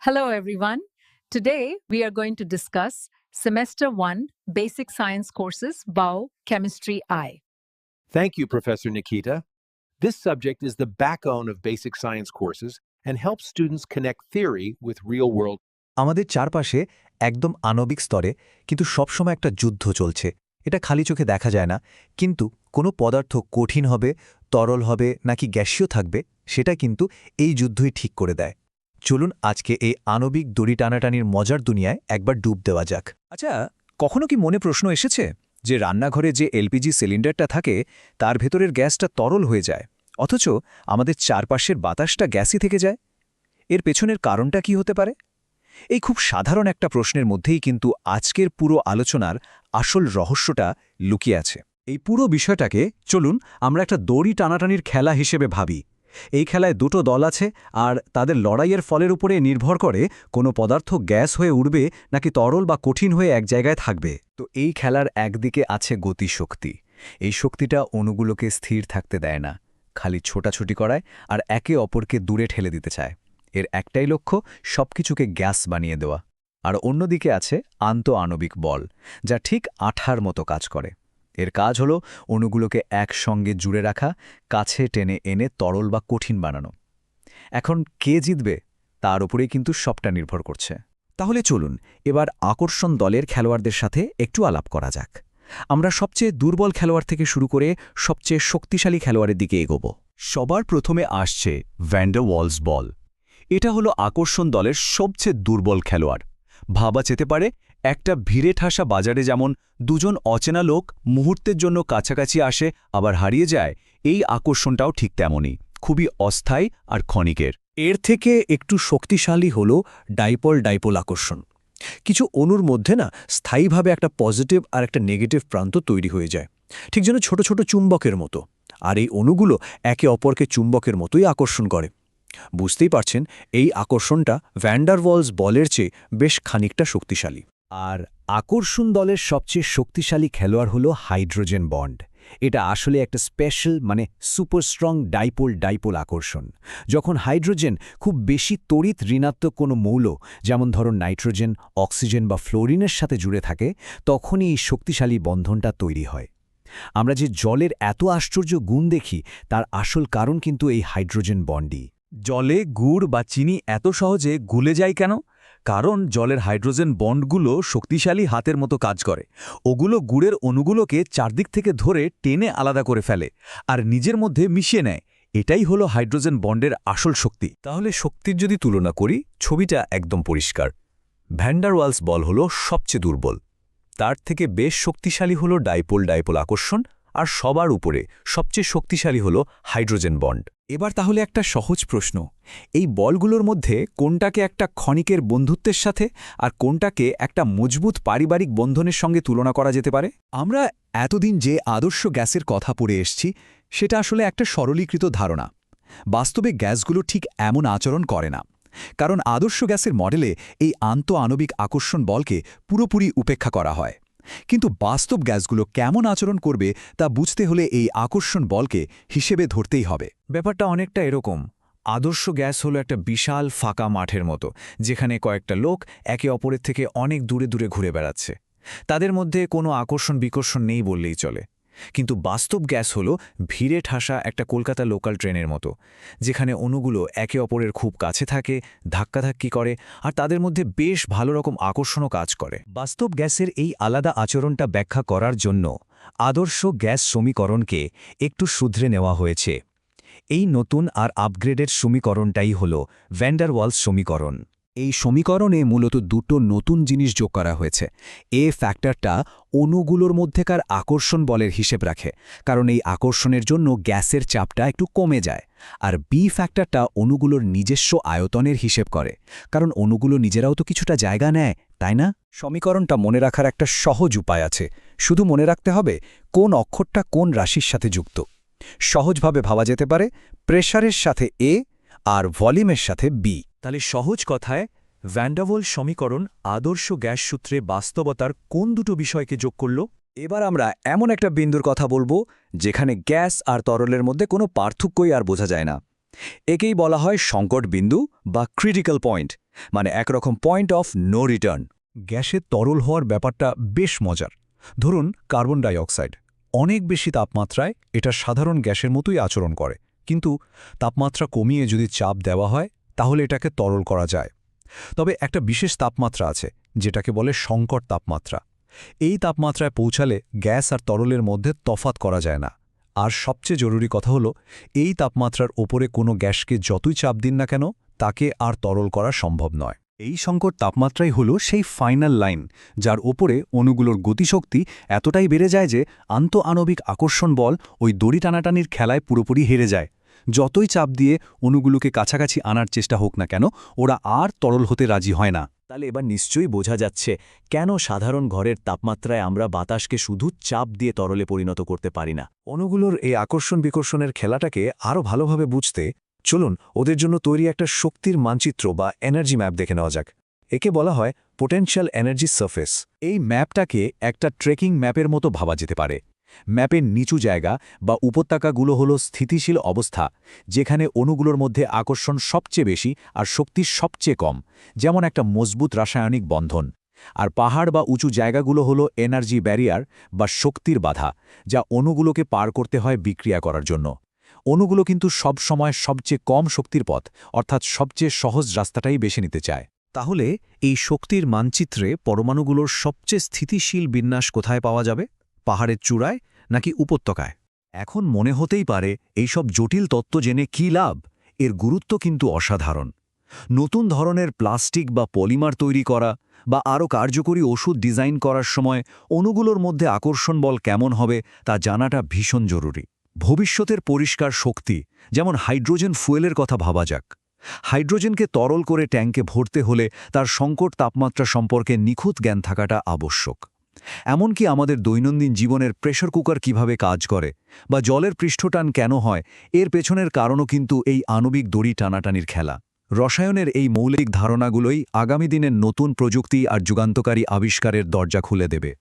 Hello, everyone. Today, we are going to discuss Semester 1 Basic Science Courses, BAO Chemistry I. Thank you, Professor Nikita. This subject is the backbone of basic science courses and helps students connect theory with real world. আমাদের চারপাশে একদম আণবিক স্তরে কিন্তু সবসময় একটা যুদ্ধ চলছে এটা খালি চোখে দেখা যায় না কিন্তু কোনো পদার্থ কঠিন হবে তরল হবে নাকি গ্যাসীয় থাকবে সেটা কিন্তু এই যুদ্ধই ঠিক করে দেয় চলুন আজকে এই আণবিক দড়ি টানাটানির মজার দুনিয়ায় একবার ডুব দেওয়া যাক। আচ্ছা কখনো কি মনে প্রশ্ন এসেছে যে রান্নাঘরে যে এলপিজি সিলিন্ডারটা থাকে, তার ভেতরের গ্যাসটা তরল হয়ে যায়, অথচ আমাদের চারপাশের বাতাসটা গ্যাসই থেকে যায়? এর পেছনের কারণটা কি হতে পারে? এই খুব সাধারণ একটা প্রশ্নের মধ্যেই কিন্তু আজকের পুরো আলোচনার আসল রহস্যটা লুকিয়ে আছে। এই পুরো বিষয়টাকে, চলুন আমরা একটা দড়ি টানাটানির খেলা হিসেবে ভাবি। এই খেলায় দুটো দল আছে আর তাদের লড়াইয়ের ফলের উপরে নির্ভর করে কোনো পদার্থ গ্যাস হয়ে উঠবে নাকি তরল বা কঠিন হয়ে এক জায়গায় থাকবে। তো এই খেলার একদিকে আছে গতিশক্তি। এই শক্তিটা অণুগুলোকে স্থির থাকতে দেয় না, খালি ছোটাছুটি করায় আর একে অপরকে দূরে ঠেলে দিতে চায়। এর একটাই লক্ষ্য সবকিছুকে গ্যাস বানিয়ে দেওয়া। আর অন্যদিকে আছে আন্ত আণবিক বল, যা ঠিক আঠার মতো কাজ করে। এর কাজ হল অণুগুলোকে একসঙ্গে জুড়ে রাখা, কাছে টেনে এনে তরল বা কঠিন বানানো। এখন কে জিতবে তার উপরেই কিন্তু সবটা নির্ভর করছে। তাহলে চলুন, এবার আকর্ষণ দলের খেলোয়াড়দের সাথে একটু আলাপ করা যাক। আমরা সবচেয়ে দুর্বল খেলোয়াড় থেকে শুরু করে সবচেয়ে শক্তিশালী খেলোয়াড়ের দিকে এগোব। সবার প্রথমে আসছে ভ্যান্ডার ওয়ালস বল এটা হলো আকর্ষণ দলের সবচেয়ে দুর্বল খেলোয়াড়। ভাবা যেতে পারে একটা ভিড়ে ঠাসা বাজারে যেমন দুজন অচেনা লোক মুহূর্তের জন্য কাছাকাছি আসে, আবার হারিয়ে যায়, এই আকর্ষণটাও ঠিক তেমনই। খুবই অস্থায়ী আর ক্ষণিকের। এর থেকে একটু শক্তিশালী হল ডাইপল ডাইপল আকর্ষণ। কিছু অণুর মধ্যে না স্থায়ীভাবে একটা পজিটিভ আর একটা নেগেটিভ প্রান্ত তৈরি হয়ে যায়। ঠিক যেন ছোট ছোট চুম্বকের মতো। আর এই অণুগুলো একে অপরকে চুম্বকের মতোই আকর্ষণ করে। বুঝতেই পারছেন, এই আকর্ষণটা ভ্যান্ডারওয়ালস বলের চেয়ে বেশ খানিকটা শক্তিশালী। আর আকর্ষণ দলের সবচেয়ে শক্তিশালী খেলোয়াড় হল হাইড্রোজেন বন্ড। এটা আসলে একটা স্পেশাল মানে সুপার স্ট্রং ডাইপোল ডাইপোল আকর্ষণ। যখন হাইড্রোজেন খুব বেশি তড়িৎ ঋণাত্মক কোনো মৌল, যেমন ধরুন নাইট্রোজেন, অক্সিজেন বা ফ্লোরিনের সাথে জুড়ে থাকে, তখনই এই শক্তিশালী বন্ধনটা তৈরি হয়। আমরা যে জলের এত আশ্চর্য গুণ দেখি, তার আসল কারণ কিন্তু এই হাইড্রোজেন বন্ডই। জলে গুড় বা চিনি এত সহজে গুলে যায় কেন? কারণ জলের হাইড্রোজেন বন্ডগুলো শক্তিশালী হাতের মতো কাজ করে। ওগুলো গুড়ের অণুগুলোকে চারদিক থেকে ধরে টেনে আলাদা করে ফেলে আর নিজের মধ্যে মিশিয়ে নেয়। এটাই হলো হাইড্রোজেন বন্ডের আসল শক্তি। তাহলে শক্তির যদি তুলনা করি, ছবিটা একদম পরিষ্কার। ভ্যান্ডারওয়ালস বল হলো সবচেয়ে দুর্বল। তার থেকে বেশ শক্তিশালী হলো ডাইপোল ডাইপোল আকর্ষণ আর সবার উপরে সবচেয়ে শক্তিশালী হল হাইড্রোজেন বন্ড। এবার তাহলে একটা সহজ প্রশ্ন। এই বলগুলোর মধ্যে কোনটাকে একটা ক্ষণিকের বন্ধুত্বের সাথে আর কোনটাকে একটা মজবুত পারিবারিক বন্ধনের সঙ্গে তুলনা করা যেতে পারে? আমরা এতদিন যে আদর্শ গ্যাসের কথা পড়ে এসছি, সেটা আসলে একটা সরলীকৃত ধারণা। বাস্তবে গ্যাসগুলো ঠিক এমন আচরণ করে না। কারণ আদর্শ গ্যাসের মডেলে এই আন্ত আণবিক আকর্ষণ বলকে পুরোপুরি উপেক্ষা করা হয়। কিন্তু বাস্তব গ্যাসগুলো কেমন আচরণ করবে তা বুঝতে হলে এই আকর্ষণ বলকে হিসেবে ধরতেই হবে। ব্যাপারটা অনেকটা এরকম। আদর্শ গ্যাস হলো একটা বিশাল ফাঁকা মাঠের মতো, যেখানে কয়েকটা লোক একে অপরের থেকে অনেক দূরে দূরে ঘুরে বেড়াচ্ছে। তাদের মধ্যে কোনো আকর্ষণ বিকর্ষণ নেই বললেই চলে। কিন্তু বাস্তব গ্যাস হল ভিড়ে ঠাসা একটা কলকাতা লোকাল ট্রেনের মতো, যেখানে অণুগুলো একে অপরের খুব কাছে থাকে, ধাক্কাধাক্কি করে, আর তাদের মধ্যে বেশ ভালো রকম আকর্ষণও কাজ করে। বাস্তব গ্যাসের এই আলাদা আচরণটা ব্যাখ্যা করার জন্য আদর্শ গ্যাস সমীকরণকে একটু শুধরে নেওয়া হয়েছে। এই নতুন আর আপগ্রেডের সমীকরণটাই হল ভ্যান্ডারওয়ালস সমীকরণ। এই সমীকরণে মূলত দুটো নতুন জিনিস যোগ করা হয়েছে। এ ফ্যাক্টরটা অণুগুলোর মধ্যেকার আকর্ষণ বলের হিসেব রাখে, কারণ এই আকর্ষণের জন্য গ্যাসের চাপটা একটু কমে যায়। আর বি ফ্যাক্টরটা অণুগুলোর নিজস্ব আয়তনের হিসেব করে, কারণ অণুগুলো নিজেরাও তো কিছুটা জায়গা নেয়, তাই না? সমীকরণটা মনে রাখার একটা সহজ উপায় আছে। শুধু মনে রাখতে হবে কোন অক্ষরটা কোন রাশির সাথে যুক্ত। সহজভাবে ভাবা যেতে পারে প্রেশারের সাথে এ আর ভলিউমের সাথে বি তাহলে সহজ কথায় ভ্যান্ডাভোল সমীকরণ আদর্শ গ্যাস সূত্রে বাস্তবতার কোন দুটো বিষয়কে যোগ করল? এবার আমরা এমন একটা বিন্দুর কথা বলব, যেখানে গ্যাস আর তরলের মধ্যে কোনো পার্থক্যই আর বোঝা যায় না। একেই বলা হয় সংকট বিন্দু বা ক্রিটিক্যাল পয়েন্ট মানে একরকম পয়েন্ট অফ নো রিটার্ন গ্যাসে তরল হওয়ার ব্যাপারটা বেশ মজার। ধরুন কার্বন ডাই অক্সাইড অনেক বেশি তাপমাত্রায় এটা সাধারণ গ্যাসের মতোই আচরণ করে, কিন্তু তাপমাত্রা কমিয়ে যদি চাপ দেওয়া হয় তাহলে এটাকে তরল করা যায়। তবে একটা বিশেষ তাপমাত্রা আছে, যেটাকে বলে সংকট তাপমাত্রা। এই তাপমাত্রায় পৌঁছালে গ্যাস আর তরলের মধ্যে তফাত করা যায় না। আর সবচেয়ে জরুরি কথা হলো, এই তাপমাত্রার ওপরে কোনো গ্যাসকে যতই চাপ দিন না কেন, তাকে আর তরল করা সম্ভব নয়। এই সংকট তাপমাত্রাই হলো সেই ফাইনাল লাইন যার ওপরে অণুগুলোর গতিশক্তি এতটাই বেড়ে যায় যে আন্ত আণবিক আকর্ষণ বল ওই দড়ি টানাটানির খেলায় পুরোপুরি হেরে যায়। যতই চাপ দিয়ে অণুগুলোকে কাছাকাছি আনার চেষ্টা হোক না কেন, ওরা আর তরল হতে রাজি হয় না। তাহলে এবার নিশ্চয়ই বোঝা যাচ্ছে, কেন সাধারণ ঘরের তাপমাত্রায় আমরা বাতাসকে শুধু চাপ দিয়ে তরলে পরিণত করতে পারি না। অণুগুলোর এই আকর্ষণ বিকর্ষণের খেলাটাকে আরও ভালোভাবে বুঝতে চলুন, ওদের জন্য তৈরি একটা শক্তির মানচিত্র বা এনার্জি ম্যাপ দেখে নেওয়া যাক। একে বলা হয় পোটেনশিয়াল এনার্জি সার্ফেস এই ম্যাপটাকে একটা ট্রেকিং ম্যাপের মতো ভাবা যেতে পারে। ম্যাপের নিচু জায়গা বা উপত্যকাগুলো হলো স্থিতিশীল অবস্থা, যেখানে অণুগুলোর মধ্যে আকর্ষণ সবচেয়ে বেশি আর শক্তি সবচেয়ে কম, যেমন একটা মজবুত রাসায়নিক বন্ধন। আর পাহাড় বা উঁচু জায়গাগুলো হলো এনার্জি ব্যারিয়ার বা শক্তির বাধা, যা অণুগুলোকে পার করতে হয় বিক্রিয়া করার জন্য। অণুগুলো কিন্তু সব সময় সবচেয়ে কম শক্তির পথ, অর্থাৎ সবচেয়ে সহজ রাস্তাটাই বেছে নিতে চায়। তাহলে এই শক্তির মানচিত্রে পরমাণুগুলোর সবচেয়ে স্থিতিশীল বিন্যাস কোথায় পাওয়া যাবে? পাহাড়ের চূড়ায় নাকি উপত্যকায়? এখন মনে হতেই পারে এইসব জটিল তত্ত্ব জেনে কী লাভ, এর গুরুত্ব কিন্তু অসাধারণ। নতুন ধরনের প্লাস্টিক বা পলিমার তৈরি করা বা আরও কার্যকরী ওষুধ ডিজাইন করার সময় অণুগুলোর মধ্যে আকর্ষণ বল কেমন হবে তা জানাটা ভীষণ জরুরি। ভবিষ্যতের পরিষ্কার শক্তি, যেমন হাইড্রোজেন ফুয়েলের কথা ভাবা যাক। হাইড্রোজেনকে তরল করে ট্যাঙ্কে ভরতে হলে তার সংকট তাপমাত্রা সম্পর্কে নিখুঁত জ্ঞান থাকাটা আবশ্যক। এমনকি আমাদের দৈনন্দিন জীবনের প্রেশার কুকার কীভাবে কাজ করে বা জলের পৃষ্ঠটান কেন হয়, এর পেছনের কারণও কিন্তু এই আণবিক দড়ি টানাটানির খেলা। রসায়নের এই মৌলিক ধারণাগুলোই আগামী দিনের নতুন প্রযুক্তি আর যুগান্তকারী আবিষ্কারের দরজা খুলে দেবে।